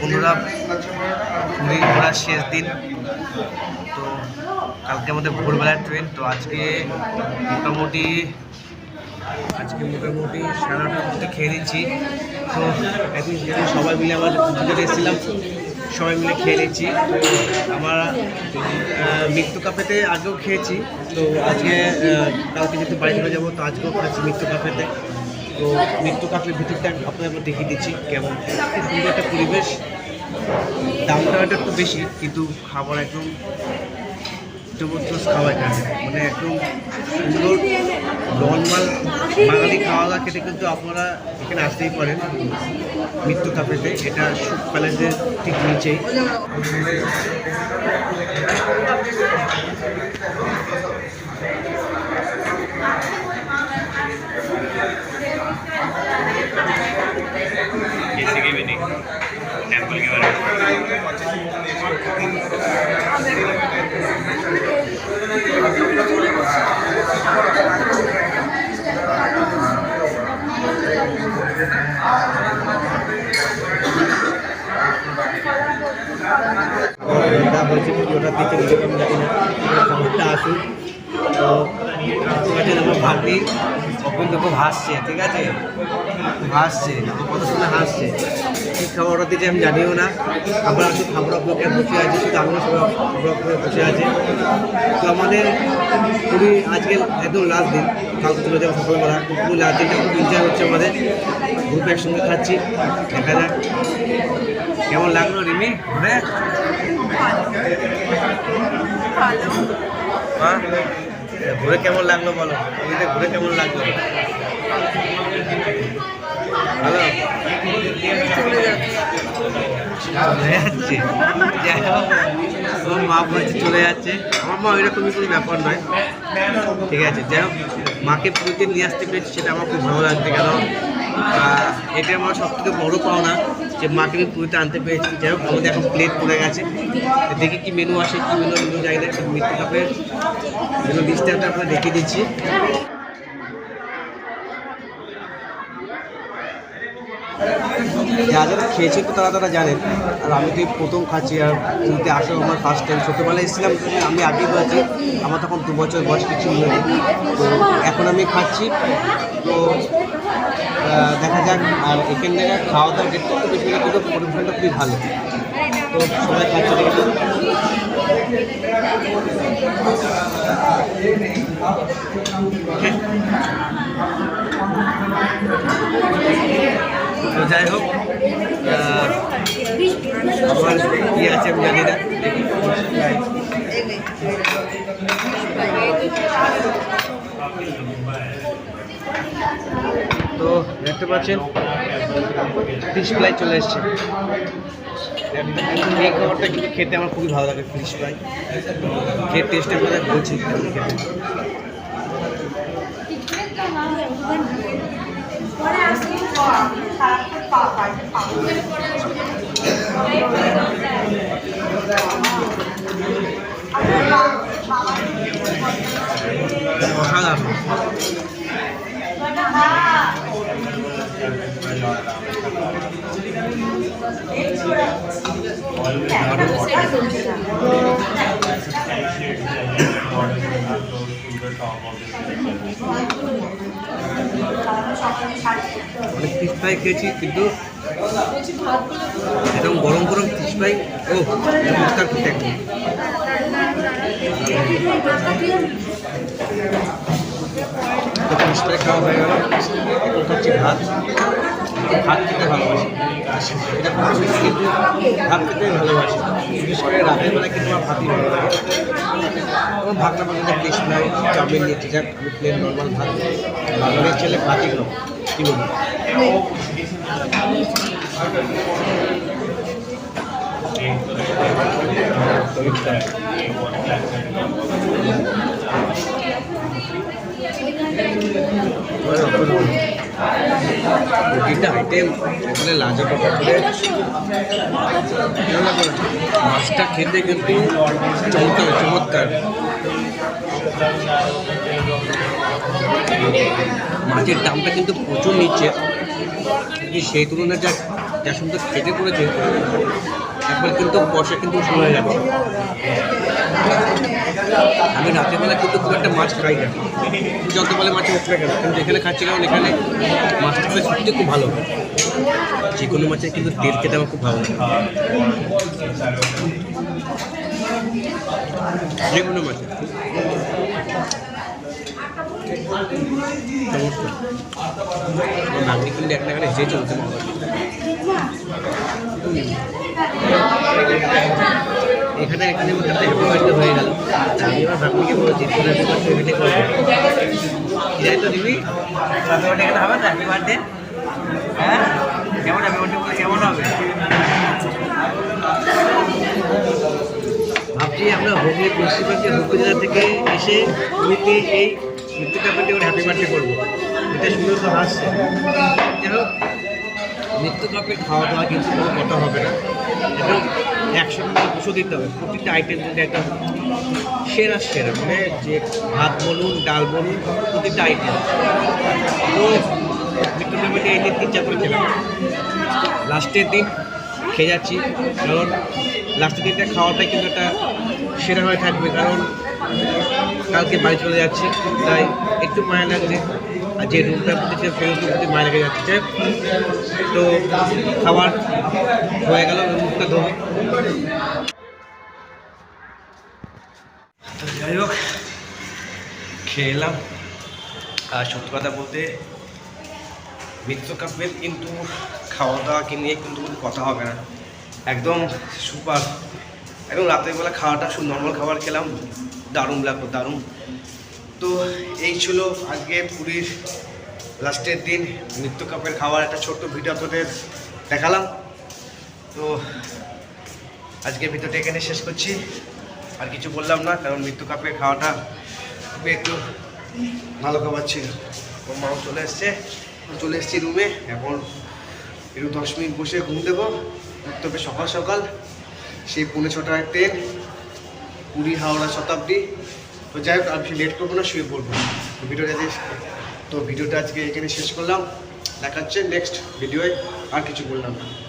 বন্ধুরা পুরী ঘোরার শেষ দিন। তো কালকে আমাদের ভোরবেলার ট্রেন তো আজকে মোটামুটি আজকে মোটামুটি সাড়ে নটার মধ্যে খেয়ে নিচ্ছি। তো একদিন যেদিন সবাই মিলে আমার পুজোতে এসেছিলাম, সবাই মিলে খেয়ে নিচ্ছি। আমরা মৃত্যু কাপেতে আগেও খেয়েছি। তো আজকে কালকে যেহেতু বাড়ি চলে যাব, তো আজকেও খাচ্ছি মৃত্যু কাপেতে। তো মৃত্যু কাপের ভিতরটা আপনাদের আমরা দেখিয়ে দিচ্ছি কেমন। সুন্দর একটা পরিবেশ। দামটা একটু বেশি, কিন্তু খাবার একদম জবরদস্ত খাবার এখানে। মানে একদম সুন্দর নর্মাল বাঙালি খাওয়া দাওয়া খেতে কিন্তু আপনারা এখানে আসতেই পারেন মৃত্যু কাপেতে। এটা সুখ প্যালেসের ঠিক নিচেই। হয়েছে ওটা দিতে আমি জানি না খবরটা আসুক। তো আছে আমার ভাগ্নি, অপুন খুব হাসছে, ঠিক আছে? হাসছে, আমার কত সময় হাসছে। কী খাবার অর্ডার দিয়েছে আমি জানিও না। আমরা শুধু খাবার অপেক্ষায় বসে আছি, শুধু আমিও সবাই খাবার বসে আছে। তো আমাদের, খুবই আজকে একদম লাস্ট দিন, কালকে চলে যাব সকালবেলা। পুরো লাস্ট দিনটা খুব এনজয় হচ্ছে আমাদের। গ্রুপ একসঙ্গে খাচ্ছি দেখা যাক কেমন লাগল রিমি? ঘুরে ঘুরে কেমন লাগল বলো? পুরীতে ঘুরে কেমন লাগল? মা বলছে চলে যাচ্ছে। আমার মা ব্যাপার নয়। ঠিক আছে মাকে পুরীতে নিয়ে আসতে পেরেছি, সেটা আমার খুব ভালো লাগছে। কেন? এটা আমার সব থেকে বড়ো পাওনা। যে মাকে আমি পুরীতে আনতে পেরেছি। যাই হোক, আমাদের এখন প্লেট পড়ে গেছে। দেখি কি মেনু আসে, কি মেনু মেনু যাই না হবে। মেনু লিস্টটা আপনার দেখিয়ে দিচ্ছি। যা যারা খেয়েছে তো তারা তারা জানেন আর আমি তো প্রথম খাচ্ছি আর পুরীতে আসা আমার ফার্স্ট টাইম ছোটোবেলায় এসেছিলাম তো আমি আগেই বলেছি আমার তখন দু বছর বয়স কিছু নেই তো এখন আমি খাচ্ছি। তো দেখা যাক। আর এখান থেকে খাওয়া দাওয়া দেখতে একটু বেশি খুবই ভালো। তো সবাই খাচ্ছে যাই হোক আমার কি আছে আমি জানি না। তো দেখতে পাচ্ছেন ফিশ ফ্রাই চলে এসছে। এই খাবারটা কিন্তু খেতে আমার খুবই ভালো লাগে ফিশ ফ্রাই খেয়ে টেস্টের কথা বলছি 嗯好的好好 অনেক ফিশ ফ্রাই খেয়েছি, কিন্তু একদম গরম গরম ফিশ ফ্রাই ও চমৎকার খেতে ফিশ ফ্রাই খাওয়া হয়ে গেল। খাচ্ছি ভাত। ভাত খেতে ভালোবাসি, এটা খুব কিন্তু ভাত খেতে ভালোবাসি। বিশেষ করে রাতের বেলা কিন্তু আমার ভাতই ভালো লাগে। আমার ভাতটা আমাদের ফিশ ফ্রাই চাউমিন নিয়েছি যাক, আমি প্লেন নর্মাল ভাত বাঙালির ছেলে ভাতই খাও কী বলব? প্রতিটা আইটেম এখানে লাজবাব করে মাছটা খেতে কিন্তু চমৎকার চমৎকার। মাছের দামটা কিন্তু প্রচুর নিচ্ছে। কিন্তু সেই তুলনায় যা যা সুন্দর খেতে করেছে একবার কিন্তু বর্ষা কিন্তু শুরু হয়ে যাবে আমি রাত্রেবেলা কিন্তু খুব একটা মাছ খাই না। যত বলে মাছ হোক কেন? কিন্তু এখানে খাচ্ছি কারণ এখানে মাছটা সত্যি খুব ভালো যে কোনো মাছের কিন্তু তেল খেতে আমার খুব ভালো লাগে। যে কোনো মাছের। নাগরিক কিন্তু একটা এখানে যে এখানে এখানে হ্যাপি হয়ে গেল আমি এবার ভাবনিকে বলেছি তোর হ্যাপি বার্থডে এখানে করবে কি তো দিবি? এখানে হবে না হ্যাপি বার্থডে হ্যাঁ? কেমন হ্যাপি বার্থডে কেমন হবে? ভাবছি আমরা হুগলি পশ্চিমবঙ্গের হুগলি থেকে এসে পুরীতে এই মৃত্যু ক্যাফেতে ওর হ্যাপি বার্থডে করব। এটা শুনে তো হাসছে। যাই হোক, মৃত্যু কাপে খাওয়া দাওয়া কিন্তু কোনো কথা হবে না। একদম একশো টাকা দুশো দিতে হবে। প্রতিটা আইটেম কিন্তু একদম সেরা সেরা মানে যে ভাত বলুন, ডাল বলুন, প্রতিটা আইটেম তো মৃত্যু কাপেতে এই তিন চার করে খেলাম লাস্টের দিন খেয়ে যাচ্ছি। কারণ লাস্টের দিনটা খাওয়াটাই কিন্তু একটা সেরা হয়ে থাকবে। কারণ কালকে বাড়ি চলে যাচ্ছি, তাই একটু মায়া লাগছে। আর যে রুমটা প্রতি ফেরত প্রতি মায়া লেগে যাচ্ছে। তো খাবার হয়ে গেল ধোবে। তো যাই হোক, খেয়ে এলাম। আর সত্যি কথা বলতে, মিত্র কাপের কিন্তু খাওয়া দাওয়া কি নিয়ে কিন্তু কোনো কথা হবে না। একদম সুপার। একদম রাতের বেলা খাওয়াটা শুধু নর্মাল খাবার খেলাম। দারুণ লাগল, দারুণ। তো এই ছিল আজকে পুরীর লাস্টের দিন, নিত্য কাপের খাওয়ার একটা ছোট্ট ভিডিও আপনাদের দেখালাম। তো আজকে ভিডিওটা এখানে শেষ করছি। আর কিছু বললাম না, কারণ মৃত্যু কাপের খাওয়াটা খুবই একটু ভালো খাবার ছিল। ওর মাও চলে এসছে চলে এসেছি রুমে এখন একটু দশ মিনিট বসে ঘুম দেবো। উঠতে সকাল সকাল, সেই পৌনে ছটায় ট্রেন পুরী, হাওড়া শতাব্দী। তো যাই হোক, আমি লেট করব না, শুয়ে পড়ব। তো ভিডিওটা তো ভিডিওটা আজকে এখানে শেষ করলাম। দেখাচ্ছে নেক্সট ভিডিওয় আর কিছু বললাম না।